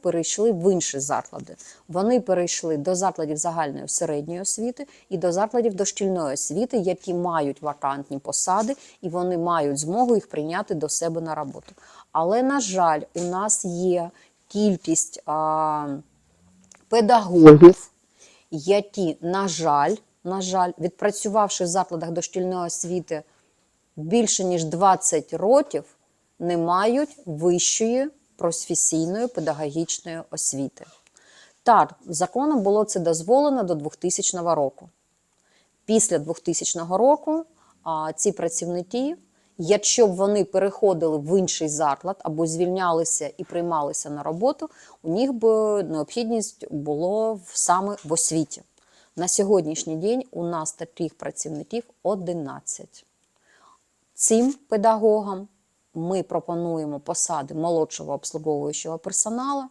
перейшли в інші заклади. Вони перейшли до закладів загальної середньої освіти і до закладів дошкільної освіти, які мають вакантні посади, і вони мають змогу їх прийняти до себе на роботу. Але, на жаль, у нас є кількість а, педагогів, які, на жаль, на жаль, відпрацювавши в закладах дошкільної освіти більше ніж 20 років, не мають вищої професійної педагогічної освіти. Так, законом було це дозволено до 2000 року. Після 2000 року а, ці працівники, якщо б вони переходили в інший заклад або звільнялися і приймалися на роботу, у них би необхідність було саме в освіті. На сьогоднішній день у нас таких працівників 11. Цим педагогам ми пропонуємо посади молодшого обслуговуючого персоналу